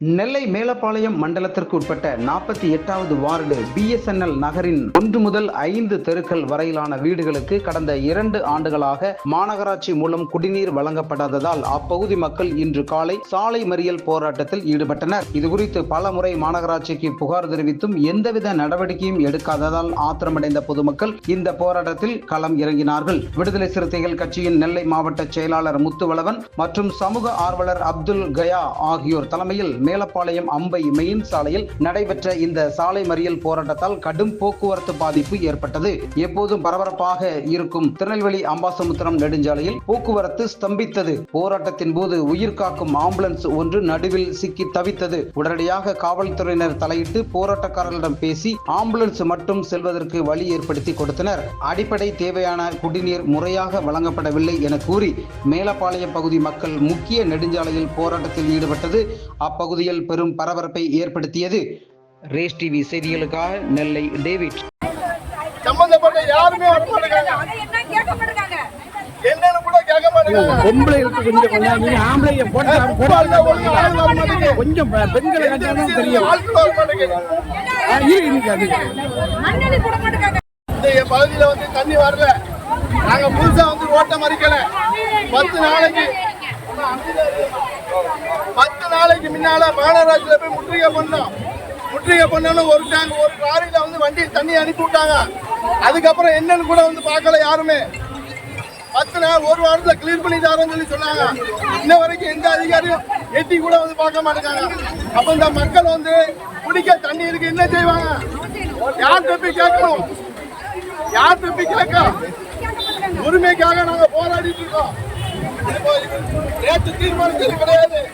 நெல்லை மேலப்பாளையம் மண்டலத்திற்கு உட்பட்ட நாற்பத்தி எட்டாவது வார்டு பிஎஸ்என்எல் நகரின் ஒன்று முதல் ஐந்து தெருக்கள் வரையிலான வீடுகளுக்கு கடந்த இரண்டு ஆண்டுகளாக மாநகராட்சி மூலம் குடிநீர் வழங்கப்படாததால் அப்பகுதி மக்கள் இன்று காலை சாலை மறியல் போராட்டத்தில் ஈடுபட்டனர். இதுகுறித்து பல முறை மாநகராட்சிக்கு புகார் தெரிவித்தும் எந்தவித நடவடிக்கையும் எடுக்காததால் ஆத்திரமடைந்த பொதுமக்கள் இந்த போராட்டத்தில் களம் இறங்கினார்கள். விடுதலை சிறுத்தைகள் கட்சியின் நெல்லை மாவட்ட செயலாளர் முத்துவளவன் மற்றும் சமூக ஆர்வலர் அப்துல் கயா ஆகியோர் தலைமையில் மேலப்பாளையம் அம்பை மெயின் சாலையில் நடைபெற்ற இந்த சாலை மறியல் போராட்டத்தால் கடும் போக்குவரத்து பாதிப்பு ஏற்பட்டது. எப்போதும் பரபரப்பாக இருக்கும் திருநெல்வேலி அம்பாசமுத்திரம் நெடுஞ்சாலையில் போக்குவரத்து ஸ்தம்பித்தது. போராட்டத்தின் போது உயிர் காக்கும் ஆம்புலன்ஸ் ஒன்று நடுவில் சிக்கி தவித்தது. உடனடியாக காவல்துறையினர் தலையிட்டு போராட்டக்காரர்களிடம் பேசி ஆம்புலன்ஸ் மட்டும் செல்வதற்கு வழி ஏற்படுத்தி கொடுத்தனர். அடிப்படை தேவையான குடிநீர் முறையாக வழங்கப்படவில்லை என கூறி மேலப்பாளையம் பகுதி மக்கள் முக்கிய நெடுஞ்சாலையில் போராட்டத்தில் ஈடுபட்டது. அப்பகுதி அப்பகுதியில் பெரும் பரபரப்பை ஏற்படுத்தியது. ரேஸ் டிவி செய்திகளுக்காக நெல்லை டேவிட். சம்பந்தப்பட்ட யாருமே என்னன்னு கூட கேட்க மாட்டேங்கிறாங்க. பொம்பளைகளுக்கு கொஞ்சம் கொஞ்சம். நீங்க போட்டு பெண்களை கண்டாலும் தெரியும். இந்த பகுதியில வந்து தண்ணி வரல. நாங்க புதுசா வந்து ரோட்டை மறிக்கல. பத்து நாளைக்கு. பத்து நாளைக்கு முன்னால மாநகராட்சியில போய் முற்றுகை பண்ணோம். முற்றுகை பண்ணணும் ஒரு டேங்க் ஒரு லாரியில வந்து வண்டி தண்ணி அனுப்பி விட்டாங்க. அதுக்கப்புறம் என்னன்னு கூட வந்து பார்க்கல யாருமே. பத்து நாள் ஒரு வாரத்துல கிளீன் பண்ணி தரேன்னு சொல்லி சொன்னாங்க. இன்ன வரைக்கும் எந்த அதிகாரியும் எட்டி கூட வந்து பார்க்க மாட்டேங்காங்க. அப்ப இந்த மக்கள் வந்து குடிக்க தண்ணி இருக்கு என்ன செய்வாங்க? யார் தப்பி கேட்கணும்? யார் தப்பி கேட்க உரிமைக்காக நாங்க போராடிட்டு இருக்கோம். நேற்று தீர்மானத்தில் கிடையாது.